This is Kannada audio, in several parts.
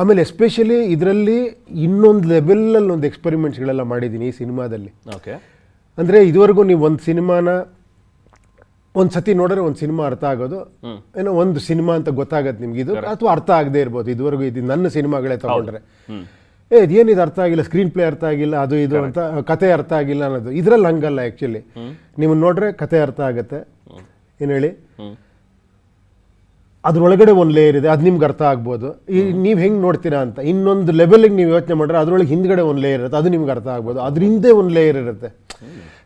ಆಮೇಲೆ ಎಸ್ಪೆಷಲಿ ಇದರಲ್ಲಿ ಇನ್ನೊಂದು ಲೆವೆಲಲ್ಲಿ ಒಂದು ಎಕ್ಸ್ಪೆರಿಮೆಂಟ್ಸ್ಗಳೆಲ್ಲ ಮಾಡಿದ್ದೀನಿ ಈ ಸಿನಿಮಾದಲ್ಲಿ. ಓಕೆ ಅಂದರೆ ಇದುವರೆಗೂ ನೀವು ಒಂದು ಸಿನಿಮಾನ ಒಂದು ಸತಿ ನೋಡಿದ್ರೆ ಒಂದು ಸಿನಿಮಾ ಅರ್ಥ ಆಗೋದು. ಏನೋ ಒಂದು ಸಿನಿಮಾ ಅಂತ ಗೊತ್ತಾಗತ್ತೆ ನಿಮ್ಗೆ ಇದು. ಅಥವಾ ಅರ್ಥ ಆಗದೆ ಇರ್ಬೋದು. ಇದುವರೆಗೂ ಇದು ನನ್ನ ಸಿನಿಮಾಗಳೇ ತಗೊಂಡ್ರೆ. ಏ ಇದೇನಿದು ಅರ್ಥ ಆಗಿಲ್ಲ? ಸ್ಕ್ರೀನ್ ಪ್ಲೇ ಅರ್ಥ ಆಗಿಲ್ಲ? ಅದು ಇದು ಅಂತ ಕತೆ ಅರ್ಥ ಆಗಿಲ್ಲ ಅನ್ನೋದು. ಇದ್ರಲ್ಲಿ ಹಂಗಲ್ಲ ಆ್ಯಕ್ಚುಲಿ ನೀವು ನೋಡ್ರೆ ಕತೆ ಅರ್ಥ ಆಗುತ್ತೆ. ಏನು ಹೇಳಿ? ಅದ್ರೊಳಗಡೆ ಒಂದು ಲೇಯರ್ ಇದೆ ಅದು ನಿಮ್ಗೆ ಅರ್ಥ ಆಗ್ಬೋದು. ಈ ನೀವು ಹೆಂಗೆ ನೋಡ್ತೀರಾ ಅಂತ ಇನ್ನೊಂದು ಲೆವೆಲಿಗೆ ನೀವು ಯೋಚನೆ ಮಾಡಿದ್ರೆ ಅದರೊಳಗೆ ಹಿಂದ್ಗಡೆ ಒಂದು ಲೇಯರ್ ಇರುತ್ತೆ ಅದು ನಿಮ್ಗೆ ಅರ್ಥ ಆಗ್ಬೋದು. ಅದ್ರ ಹಿಂದೆ ಒಂದು ಲೇಯರ್ ಇರುತ್ತೆ.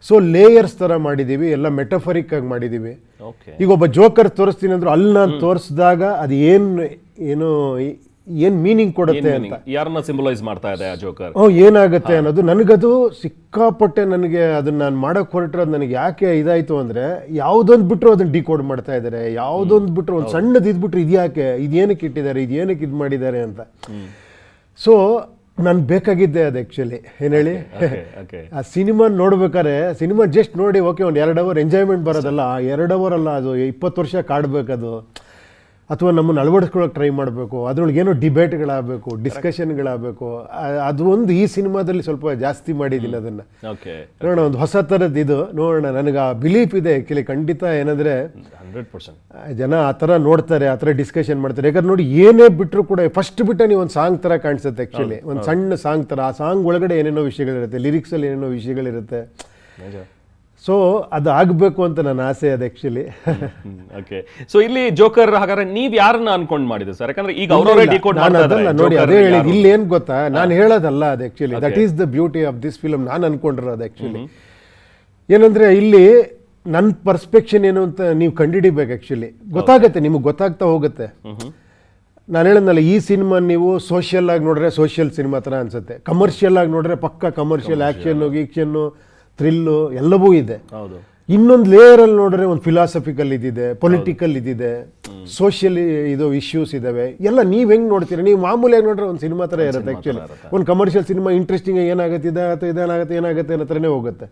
ಸೊ ಲೇಯರ್ಸ್ ಥರ ಮಾಡಿದ್ದೀವಿ ಎಲ್ಲ ಮೆಟಫರಿಕ್ ಆಗಿ ಮಾಡಿದ್ದೀವಿ ಓಕೆ ಈಗ ಒಬ್ಬ ಜೋಕರ್ ತೋರಿಸ್ತೀನಿ ಅಂದ್ರು ಅಲ್ಲಿ ನಾನು ತೋರಿಸಿದಾಗ ಅದು ಏನು ಏನು ಏನು ಮೀನಿಂಗ್ ಕೊಡುತ್ತೆ ಅಂತ. ಯಾರನ್ನ ಸಿಂಬಲೈಸ್ ಮಾಡ್ತಾ ಇದೆ ಆ ಜೋಕರ್ ಹ್ಞೂ ಏನಾಗುತ್ತೆ ಅನ್ನೋದು ನನಗದು ಸಿಕ್ಕಾಪಟ್ಟೆ ನನಗೆ ಅದನ್ನ ನಾನು ಮಾಡೋಕೆ ಹೊರಟಿರೋದು ನನಗೆ ಯಾಕೆ ಇದಾಯಿತು ಅಂದರೆ ಯಾವುದೊಂದು ಬಿಟ್ಟರು ಅದನ್ನ ಡಿಕೋಡ್ ಮಾಡ್ತಾ ಇದ್ದಾರೆ ಯಾವುದೊಂದು ಬಿಟ್ಟರು ಒಂದು ಸಣ್ಣದು ಇದ್ಬಿಟ್ರೆ ಇದ್ಯಾಕೆ ಇದೇನಕ್ಕೆ ಇಟ್ಟಿದ್ದಾರೆ ಇದೇನಕ್ಕೆ ಇದು ಮಾಡಿದ್ದಾರೆ ಅಂತ. ಸೊ ನಾನು ಬೇಕಾಗಿದ್ದೆ ಅದು ಆ್ಯಕ್ಚುಲಿ ಏನು ಹೇಳಿ? ಆ ಸಿನಿಮಾ ನೋಡ್ಬೇಕಾದ್ರೆ ಸಿನಿಮಾ ಜಸ್ಟ್ ನೋಡಿ ಓಕೆ ಒಂದು ಎರಡು ಅವರ್ ಎಂಜಾಯ್ಮೆಂಟ್ ಬರೋದಲ್ಲ ಎರಡು ಅವರ್ ಅಲ್ಲ ಅದು ಇಪ್ಪತ್ತು ವರ್ಷ ಕಾಡ್ಬೇಕದು. ಅಥವಾ ನಮ್ಮನ್ನು ಅಳವಡಿಸ್ಕೊಳ್ಳೋಕೆ ಟ್ರೈ ಮಾಡಬೇಕು ಅದರೊಳಗೆ ಏನೋ ಡಿಬೇಟ್ಗಳಾಗಬೇಕು ಡಿಸ್ಕಷನ್ಗಳಾಗಬೇಕು ಅದು ಒಂದು ಈ ಸಿನಿಮಾದಲ್ಲಿ ಸ್ವಲ್ಪ ಜಾಸ್ತಿ ಮಾಡಿದ್ದೀನಿ ಅದನ್ನು. ನೋಡೋಣ ಒಂದು ಹೊಸ ಥರದ್ದು ಇದು ನೋಡೋಣ ನನಗೆ ಆ ಬಿಲೀಫ್ ಇದೆ ಆ್ಯಕ್ಚುಲಿ ಖಂಡಿತ ಏನಂದರೆ ಹಂಡ್ರೆಡ್ ಪರ್ಸೆಂಟ್. ಜನ ಆ ಥರ ನೋಡ್ತಾರೆ ಆ ಥರ ಡಿಸ್ಕಷನ್ ಮಾಡ್ತಾರೆ. ಯಾಕಂದ್ರೆ ನೋಡಿ ಏನೇ ಬಿಟ್ಟರು ಕೂಡ ಫಸ್ಟ್ ಬಿಟ್ಟ ನೀವು ಒಂದು ಸಾಂಗ್ ಥರ ಕಾಣಿಸುತ್ತೆ ಆ್ಯಕ್ಚುಲಿ ಒಂದು ಸಣ್ಣ ಸಾಂಗ್ ಥರ ಆ ಸಾಂಗ್ ಒಳಗಡೆ ಏನೇನೋ ವಿಷಯಗಳಿರುತ್ತೆ ಲಿರಿಕ್ಸಲ್ಲಿ ಏನೇನೋ ವಿಷಯಗಳಿರುತ್ತೆ. ಸೊ ಅದು ಆಗಬೇಕು ಅಂತ ನನ್ನ ಆಸೆ ಅದು ಆ್ಯಕ್ಚುಲಿ ಓಕೆ ಸೊ ಇಲ್ಲಿ ಜೋಕರ್ ಹಾಗಾದ್ರೆ ನೀವು ಯಾರನ್ನ ಅನ್ಕೊಂಡ್ ಮಾಡಿದ್ರು ಸರ್ ಯಾಕಂದ್ರೆ ಈಗ ಅವರವರೇ ಡಿಕೋಡ್ ನಾನು ಅದಲ್ಲ ನೋಡಿ ಅದೇ ಹೇಳಿದ್ ಇಲ್ಲಿ ಏನ್ ಗೊತ್ತಾ? ನಾನು ಹೇಳೋದಲ್ಲ ಅದು actually that is the beauty of this film ನಾನು ಅನ್ಕೊಂಡಿರೋದು ಆ್ಯಕ್ಚುಲಿ ಏನಂದ್ರೆ ಇಲ್ಲಿ ನನ್ನ ಪರ್ಸ್ಪೆಕ್ಷನ್ ಏನು ಅಂತ ನೀವು ಕಂಡುಹಿಡಿಬೇಕು ಆ್ಯಕ್ಚುಲಿ ಗೊತ್ತಾಗುತ್ತೆ ನಿಮಗೆ ಗೊತ್ತಾಗ್ತಾ ಹೋಗುತ್ತೆ. ನಾನು ಹೇಳೋದಲ್ಲ ಈ ಸಿನಿಮಾ ನೀವು ಸೋಷಿಯಲ್ ಆಗಿ ನೋಡಿದ್ರೆ ಸೋಷಿಯಲ್ ಸಿನಿಮಾ ಥರ ಅನ್ಸುತ್ತೆ. ಕಮರ್ಷಿಯಲ್ ಆಗಿ ನೋಡಿದ್ರೆ ಪಕ್ಕ ಕಮರ್ಷಿಯಲ್ ಆ್ಯಕ್ಷನ್ನು ಗೀಕ್ಷನ್ನು ಥ್ರಿಲ್ಲು ಎಲ್ಲವೂ ಇದೆ. ಹೌದು. ಇನ್ನೊಂದು ಲೇಯರ್ ಅಲ್ಲಿ ನೋಡಿದ್ರೆ ಒಂದು ಫಿಲಾಸಫಿಕಲ್ ಇದಿದೆ ಪೊಲಿಟಿಕಲ್ ಇದಿದೆ ಸೋಷಿಯಲ್ ಇದು ಇಶ್ಯೂಸ್ ಇದಾವೆ. ಎಲ್ಲ ನೀವು ಹೆಂಗೆ ನೋಡ್ತೀರಿ? ನೀವು ಮಾಮೂಲಿಯಾಗಿ ನೋಡ್ರೆ ಒಂದು ಸಿನಿಮಾ ತರ ಇರುತ್ತೆ ಆ್ಯಕ್ಚುಲಿ ಒಂದು ಕಮರ್ಷಿಯಲ್ ಸಿನಿಮಾ ಇಂಟ್ರೆಸ್ಟಿಂಗ್ ಏನಾಗುತ್ತೆ ಇದಾಗುತ್ತೆ ಇದೇನಾಗುತ್ತೆ ಏನಾಗುತ್ತೆ ಅನ್ನೋ ಥರನೇ ಹೋಗುತ್ತೆ.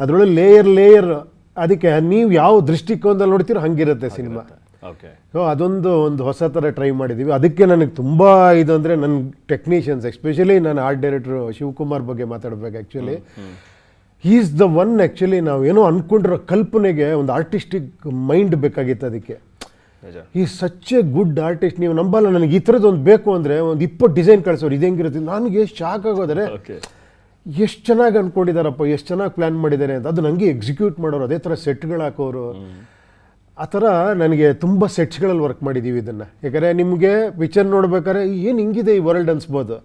ಅದರೊಳಗೆ ಲೇಯರ್ ಲೇಯರ್ ಅದಕ್ಕೆ ನೀವು ಯಾವ ದೃಷ್ಟಿಕೋನದಲ್ಲಿ ನೋಡ್ತೀರೋ ಹಂಗಿರುತ್ತೆ ಸಿನಿಮಾ ಓಕೆ ಸೊ ಅದೊಂದು ಒಂದು ಹೊಸ ಥರ ಟ್ರೈ ಮಾಡಿದ್ದೀವಿ ಅದಕ್ಕೆ ನನಗೆ ತುಂಬ ಇದು ಅಂದರೆ ನನ್ನ ಟೆಕ್ನಿಷಿಯನ್ಸ್ ಎಸ್ಪೆಷಲಿ ನಾನು ಆರ್ಟ್ ಡೈರೆಕ್ಟ್ರು ಶಿವಕುಮಾರ್ ಬಗ್ಗೆ ಮಾತಾಡಬೇಕು actually is the one actually ನಾವು ಏನೋ ಅಂದ್ಕೊಂಡಿರೋ ಕಲ್ಪನೆಗೆ ಒಂದು ಆರ್ಟಿಸ್ಟಿಕ್ ಮೈಂಡ್ ಬೇಕಾಗಿತ್ತು ಅದಕ್ಕೆ. ಈ ಸಚ್ ಎ ಗುಡ್ ಆರ್ಟಿಸ್ಟ್ ನೀವು ನಂಬಲ್ಲ ನನಗೆ ಈ ಥರದ್ದು ಒಂದು ಬೇಕು ಅಂದರೆ ಒಂದು ಇಪ್ಪತ್ತು ಡಿಸೈನ್ ಕಳಿಸೋರು ಇದು ಹೆಂಗಿರುತ್ತೆ? ನನಗೆ ಶಾಕ್ ಆಗೋದ್ರೆ ಎಷ್ಟು ಚೆನ್ನಾಗಿ ಅಂದ್ಕೊಂಡಿದ್ದಾರಪ್ಪ ಎಷ್ಟು ಚೆನ್ನಾಗಿ ಪ್ಲ್ಯಾನ್ ಮಾಡಿದ್ದಾರೆ ಅಂತ. ಅದು ನನಗೆ ಎಕ್ಸಿಕ್ಯೂಟ್ ಮಾಡೋರು ಅದೇ ಥರ ಸೆಟ್ಗಳು ಹಾಕೋರು. ಆ ಥರ ನನಗೆ ತುಂಬ ಸೆಟ್ಸ್ಗಳಲ್ಲಿ ವರ್ಕ್ ಮಾಡಿದ್ದೀವಿ ಇದನ್ನು. ಯಾಕಂದರೆ ನಿಮಗೆ ಪಿಕ್ಚರ್ ನೋಡ್ಬೇಕಾದ್ರೆ ಏನು ಹಿಂಗಿದೆ ಈ ವರ್ಲ್ಡ್ ಅನ್ಸ್ಬೋದು?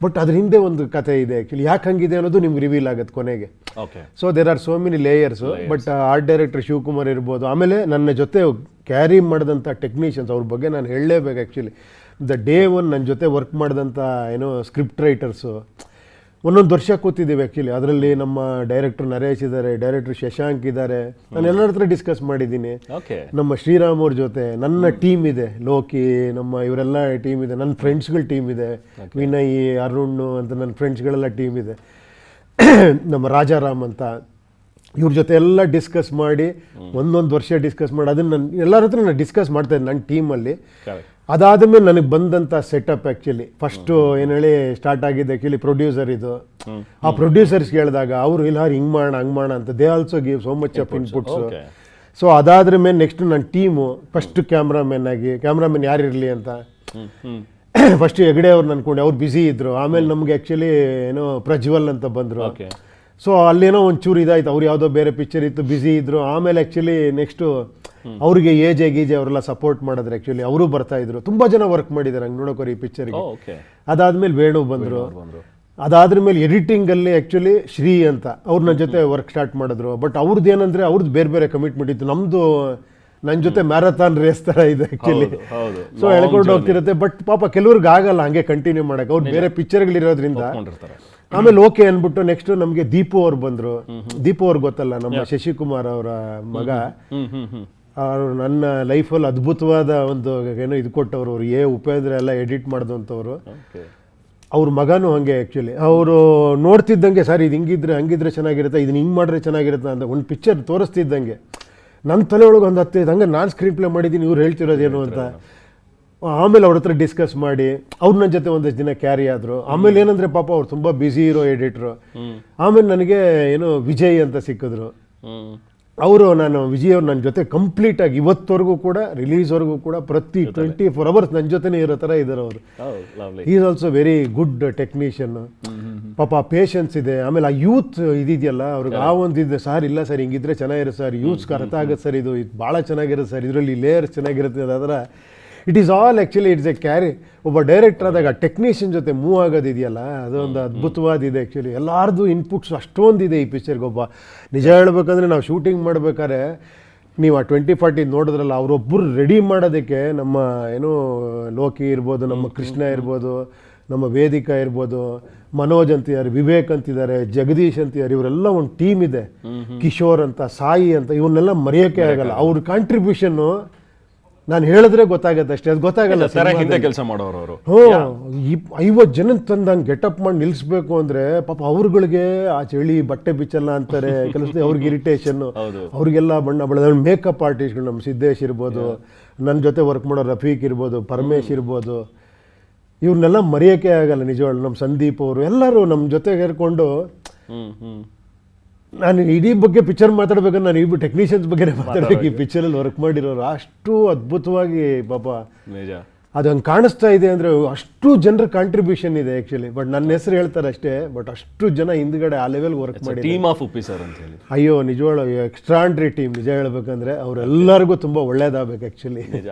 ಬಟ್ ಅದ್ರ ಹಿಂದೆ ಒಂದು ಕತೆ ಇದೆ ಆ್ಯಕ್ಚುಲಿ ಯಾಕೆ ಹಂಗಿದೆ ಅನ್ನೋದು ನಿಮ್ಗೆ ರಿವೀಲ್ ಆಗುತ್ತೆ ಕೊನೆಗೆ. Okay so there are so many layers but art director Shivakumar ಇರ್ಬೋದು ಆಮೇಲೆ ನನ್ನ ಜೊತೆ ಕ್ಯಾರಿ ಮಾಡಿದಂಥ ಟೆಕ್ನಿಷಿಯನ್ಸ್ ಅವ್ರ ಬಗ್ಗೆ ನಾನು ಹೇಳಲೇಬೇಕು ಆ್ಯಕ್ಚುಲಿ ದ ಡೇ ಒನ್ ನನ್ನ ಜೊತೆ ವರ್ಕ್ ಮಾಡಿದಂಥ ಏನೋ ಸ್ಕ್ರಿಪ್ಟ್ ರೈಟರ್ಸು ಒಂದೊಂದು ವರ್ಷ ಕೂತಿದ್ದೀವಿ ಆ್ಯಕ್ಚುಲಿ ಅದರಲ್ಲಿ ನಮ್ಮ ಡೈರೆಕ್ಟರ್ ನರೇಶ್ ಇದ್ದಾರೆ ಡೈರೆಕ್ಟರ್ ಶಶಾಂಕ್ ಇದ್ದಾರೆ ನಾನು ಎಲ್ಲರ ಹತ್ರ ಡಿಸ್ಕಸ್ ಮಾಡಿದ್ದೀನಿ. ನಮ್ಮ ಶ್ರೀರಾಮ್ ಅವ್ರ ಜೊತೆ ನನ್ನ ಟೀಮ್ ಇದೆ ಲೋಕಿ ನಮ್ಮ ಇವರೆಲ್ಲ ಟೀಮ್ ಇದೆ ನನ್ನ ಫ್ರೆಂಡ್ಸ್ಗಳ ಟೀಮ್ ಇದೆ. ವಿನಯ್ ಅರುಣ್ ಅಂತ ನನ್ನ ಫ್ರೆಂಡ್ಸ್ಗಳೆಲ್ಲ ಟೀಮ್ ಇದೆ. ನಮ್ಮ ರಾಜಾರಾಮ್ ಅಂತ ಇವ್ರ ಜೊತೆ ಎಲ್ಲ ಡಿಸ್ಕಸ್ ಮಾಡಿ ಒಂದೊಂದು ವರ್ಷ ಡಿಸ್ಕಸ್ ಮಾಡಿ ಅದನ್ನ ನಾನು ಎಲ್ಲರ ಹತ್ರ ನಾನು ಡಿಸ್ಕಸ್ ಮಾಡ್ತಾ ಇದ್ದೆ ನನ್ನ ಟೀಮಲ್ಲಿ ಕರೆಕ್ಟ್ ಅದಾದಮೇಲೆ ನನಗೆ ಬಂದಂಥ ಸೆಟಪ್ ಆ್ಯಕ್ಚುಲಿ ಫಸ್ಟು ಏನು ಹೇಳಿ ಸ್ಟಾರ್ಟ್ ಆಗಿದೆ ಆ್ಯಕ್ಚುಲಿ ಪ್ರೊಡ್ಯೂಸರ್ ಇದು. ಆ ಪ್ರೊಡ್ಯೂಸರ್ಸ್ ಕೇಳಿದಾಗ ಅವರು ಇಲ್ಲ ಹಿಂಗೆ ಮಾಡೋಣ ಹಂಗೆ ಮಾಡೋಣ ಅಂತ they also give so much of inputs so ಅದಾದ್ರ ಮೇಲೆ ನೆಕ್ಸ್ಟ್ ನನ್ನ ಟೀಮು ಫಸ್ಟ್ ಕ್ಯಾಮ್ರಾಮನ್ ಆಗಿ ಕ್ಯಾಮ್ರಾಮನ್ ಯಾರು ಇರಲಿ ಅಂತ. ಫಸ್ಟ್ ಹೆಗಡೆ ಅವ್ರು ಅನ್ಕೊಂಡೆ ಅವ್ರು ಬ್ಯುಸಿ ಇದ್ರು. ಆಮೇಲೆ ನಮ್ಗೆ ಆ್ಯಕ್ಚುಲಿ ಏನೋ ಪ್ರಜ್ವಲ್ ಅಂತ ಬಂದರು. ಸೊ ಅಲ್ಲೇನೋ ಒಂಚೂರು ಇದಾಯ್ತು. ಅವ್ರು ಯಾವುದೋ ಬೇರೆ ಪಿಕ್ಚರ್ ಇತ್ತು ಬ್ಯುಸಿ ಇದ್ರು. ಆಮೇಲೆ ಆ್ಯಕ್ಚುಲಿ ನೆಕ್ಸ್ಟು ಅವ್ರಿಗೆ ಏಜೆ ಗೀಜೆ ಅವರೆಲ್ಲ ಸಪೋರ್ಟ್ ಮಾಡಿದ್ರೆ ಆ್ಯಕ್ಚುಲಿ ಅವರು ಬರ್ತಾ ಇದ್ರು. ತುಂಬ ಜನ ವರ್ಕ್ ಮಾಡಿದ್ದಾರೆ ಹಂಗೆ ನೋಡೋಕೋರಿ ಈ ಪಿಕ್ಚರ್ಗೆ ಓಕೆ ಅದಾದ್ಮೇಲೆ ವೇಣು ಬಂದರು. ಅದಾದ್ರ ಮೇಲೆ ಎಡಿಟಿಂಗಲ್ಲಿ ಆ್ಯಕ್ಚುಲಿ ಶ್ರೀ ಅಂತ ಅವ್ರ ನನ್ನ ಜೊತೆ ವರ್ಕ್ ಸ್ಟಾರ್ಟ್ ಮಾಡಿದ್ರು. ಬಟ್ ಅವ್ರದ್ದು ಏನಂದ್ರೆ ಅವ್ರದ್ದು ಬೇರೆ ಬೇರೆ ಕಮಿಟ್ಮೆಂಟ್ ಇತ್ತು. ನಮ್ಮದು ನನ್ನ ಜೊತೆ ಮ್ಯಾರಥಾನ್ ರೇಸ್ ಥರ ಇದೆ ಆ್ಯಕ್ಚುಲಿ ಸೊ ಎಳ್ಕೊಂಡು ಹೋಗ್ತಿರುತ್ತೆ. ಬಟ್ ಪಾಪ ಕೆಲವ್ರಿಗೆ ಆಗಲ್ಲ ಹಂಗೆ ಕಂಟಿನ್ಯೂ ಮಾಡೋಕೆ ಅವ್ರು ಬೇರೆ ಪಿಕ್ಚರ್ಗಳಿರೋದ್ರಿಂದ ಆಮೇಲೆ ಓಕೆ ಅಂದ್ಬಿಟ್ಟು ನೆಕ್ಸ್ಟ್ ನಮಗೆ ದೀಪು ಅವ್ರು ಬಂದರು. ದೀಪು ಅವ್ರು ಗೊತ್ತಲ್ಲ ನಮ್ಮ ಶಶಿಕುಮಾರ್ ಅವರ ಮಗ. ಅವರು ನನ್ನ ಲೈಫಲ್ಲಿ ಅದ್ಭುತವಾದ ಒಂದು ಏನೋ ಇದು ಕೊಟ್ಟವರು ಅವ್ರು. ಏ ಉಪೇಂದ್ರ ಎಲ್ಲ ಎಡಿಟ್ ಮಾಡಿದಂಥವ್ರು. ಅವ್ರ ಮಗನೂ ಹಂಗೆ ಆ್ಯಕ್ಚುಲಿ ಅವರು ನೋಡ್ತಿದ್ದಂಗೆ ಸರ್ ಇದು ಹಿಂಗಿದ್ರೆ ಹಂಗಿದ್ರೆ ಚೆನ್ನಾಗಿರುತ್ತೆ ಇದನ್ನ ಹಿಂಗೆ ಮಾಡಿದ್ರೆ ಚೆನ್ನಾಗಿರುತ್ತೆ ಅಂತ ಒಂದು ಪಿಕ್ಚರ್ ತೋರಿಸ್ತಿದ್ದಂಗೆ. ನನ್ನ ತಲೆ ಒಳಗೆ ಒಂದು ಹತ್ತೈದು ಹಂಗೆ ನಾನು ಸ್ಕ್ರೀನ್ ಪ್ಲೇ ಮಾಡಿದ್ದೀನಿ ಇವ್ರು ಹೇಳ್ತಿರೋದೇನು ಅಂತ. ಆಮೇಲೆ ಅವ್ರ ಹತ್ರ ಡಿಸ್ಕಸ್ ಮಾಡಿ ಅವ್ರು ನನ್ನ ಜೊತೆ ಒಂದಷ್ಟು ದಿನ ಕ್ಯಾರಿ ಆದರು. ಆಮೇಲೆ ಏನಂದ್ರೆ ಪಾಪ ಅವ್ರು ತುಂಬ ಬ್ಯುಸಿ ಇರೋ ಎಡಿಟ್ರು ಆಮೇಲೆ ನನಗೆ ಏನು ವಿಜಯ್ ಅಂತ ಸಿಕ್ಕಿದ್ರು. ಅವರು ನಾನು ವಿಜಯ್ ಅವ್ರು ನನ್ನ ಜೊತೆ ಕಂಪ್ಲೀಟಾಗಿ ಇವತ್ತವರೆಗೂ ಕೂಡ ರಿಲೀಸ್ವರೆಗೂ ಕೂಡ ಪ್ರತಿ ಟ್ವೆಂಟಿ ಫೋರ್ ಅವರ್ಸ್ ನನ್ನ ಜೊತೆನೇ ಇರೋ ಥರ ಇದ್ದಾರೆ ಅವರು. Is also very good technician ಪಾಪ ಪೇಷನ್ಸ್ ಇದೆ. ಆಮೇಲೆ ಆ ಯೂತ್ ಇದಿದೆಯಲ್ಲ ಅವ್ರಿಗೆ ಆ ಒಂದು ಇದೆ ಸರ್ ಇಲ್ಲ ಸರ್ ಹಿಂಗಿದ್ರೆ ಚೆನ್ನಾಗಿರುತ್ತೆ ಸರ್ ಯೂತ್ಸ್ಗೆ ಅರ್ಥ ಆಗುತ್ತೆ ಸರ್ ಇದು. ಇದು ಭಾಳ ಚೆನ್ನಾಗಿರುತ್ತೆ ಸರ್ ಇದರಲ್ಲಿ ಲೇಯರ್ಸ್ ಚೆನ್ನಾಗಿರುತ್ತೆ. ಅದರ it is all actually it's a carry ಒಬ್ಬ ಡೈರೆಕ್ಟರ್ ಆದಾಗ ಟೆಕ್ನಿಷಿಯನ್ ಜೊತೆ ಮೂವ್ ಆಗೋದಿದೆಯಲ್ಲ ಅದೊಂದು ಅದ್ಭುತವಾದಿದೆ ಆ್ಯಕ್ಚುಲಿ ಎಲ್ಲಾರ್ದು ಇನ್ಪುಟ್ಸ್ ಅಷ್ಟೊಂದಿದೆ ಈ ಪಿಕ್ಚರ್ಗೆ ಒಬ್ಬ. ನಿಜ ಹೇಳ್ಬೇಕಂದ್ರೆ ನಾವು ಶೂಟಿಂಗ್ ಮಾಡ್ಬೇಕಾದ್ರೆ ನೀವು ಆ ಟ್ವೆಂಟಿ ಫಾರ್ಟಿ ನೋಡಿದ್ರಲ್ಲ ಅವರೊಬ್ಬರು ರೆಡಿ ಮಾಡೋದಕ್ಕೆ ನಮ್ಮ ಏನು ಲೋಕಿ ಇರ್ಬೋದು ನಮ್ಮ ಕೃಷ್ಣ ಇರ್ಬೋದು ನಮ್ಮ ವೇದಿಕಾ ಇರ್ಬೋದು ಮನೋಜ್ ಅಂತಿದ್ದಾರೆ ವಿವೇಕ್ ಅಂತಿದ್ದಾರೆ ಜಗದೀಶ್ ಅಂತಿದ್ದಾರೆ ಇವರೆಲ್ಲ ಒಂದು ಟೀಮ್ ಇದೆ. ಕಿಶೋರ್ ಅಂತ ಸಾಯಿ ಅಂತ ಇವನ್ನೆಲ್ಲ ಮರೆಯೋಕೆ ಆಗಲ್ಲ. ಅವ್ರ ಕಾಂಟ್ರಿಬ್ಯೂಷನ್ನು ನಾನು ಹೇಳಿದ್ರೆ ಗೊತ್ತಾಗತ್ತೆ ಅಷ್ಟೇ ಅದು ಗೊತ್ತಾಗಲ್ಲ ತರ ಹಿಂದೆ ಕೆಲಸ ಮಾಡೋರು ಅವರು. ಹ್ಞೂ ಐವತ್ತು ಜನ ತಂದು ಗೆಟಪ್ ಮಾಡಿ ನಿಲ್ಲಿಸ್ಬೇಕು ಅಂದರೆ ಪಾಪ ಅವ್ರುಗಳಿಗೆ ಆ ಚಳಿ ಬಟ್ಟೆ ಬಿಚ್ಚಲ್ಲ ಅಂತಾರೆ ಕೆಲಸ ಅವ್ರಿಗೆ ಇರಿಟೇಷನ್ ಹೌದು. ಅವ್ರಿಗೆಲ್ಲ ಬಣ್ಣ ಬಳ ಮೇಕಪ್ ಆರ್ಟಿಸ್ಟ್ಗಳು ನಮ್ಮ ಸಿದ್ದೇಶ್ ಇರ್ಬೋದು ನನ್ನ ಜೊತೆ ವರ್ಕ್ ಮಾಡೋ ರಫೀಕ್ ಇರ್ಬೋದು ಪರಮೇಶ್ ಇರ್ಬೋದು ಇವ್ರನ್ನೆಲ್ಲ ಮರೆಯೋಕೆ ಆಗಲ್ಲ ನಿಜವಾಗ್ಲು ನಮ್ಮ ಸಂದೀಪ್ ಅವರು ಎಲ್ಲರೂ ನಮ್ಮ ಜೊತೆ ಸೇರ್ಕೊಂಡು ಹ್ಮ್ ಹ್ಮ್. ನಾನು ಇಡೀ ಬಗ್ಗೆ ಪಿಕ್ಚರ್ ಮಾತಾಡ್ಬೇಕಂದ್ರೆ ನಾನು ಇಬ್ಬರು ಟೆಕ್ನಿಷಿಯನ್ಸ್ ಬಗ್ಗೆ ಮಾತಾಡಬೇಕು. ಈ ಪಿಕ್ಚರಲ್ಲಿ ವರ್ಕ್ ಮಾಡಿರೋರು ಅಷ್ಟು ಅದ್ಭುತವಾಗಿ ಪಾಪ ನಿಜ. ಅದು ಹಂಗೆ ಕಾಣಿಸ್ತಾ ಇದೆ ಅಂದರೆ ಅಷ್ಟು ಜನರ ಕಾಂಟ್ರಿಬ್ಯೂಷನ್ ಇದೆ ಆ್ಯಕ್ಚುಲಿ ಬಟ್ ನನ್ನ ಹೆಸರು ಹೇಳ್ತಾರೆ ಅಷ್ಟೇ ಬಟ್ ಅಷ್ಟು ಜನ ಹಿಂದ್ಗಡೆ ಆ ಲೆವೆಲ್ ವರ್ಕ್ ಮಾಡಿ ಟೀಮ್ ಆಫ್ ಉಪ್ಪಿ ಸರ್ ಅಂತ ಹೇಳಿ. ಅಯ್ಯೋ ನಿಜವಾಳ ಎಕ್ಸ್ಟ್ರಾಂಡ್ರಿ ಟೀಮ್ ನಿಜ ಹೇಳ್ಬೇಕಂದ್ರೆ ಅವರೆಲ್ಲರಿಗೂ ತುಂಬ ಒಳ್ಳೇದಾಗಬೇಕು ಆ್ಯಕ್ಚುಲಿ ನಿಜ.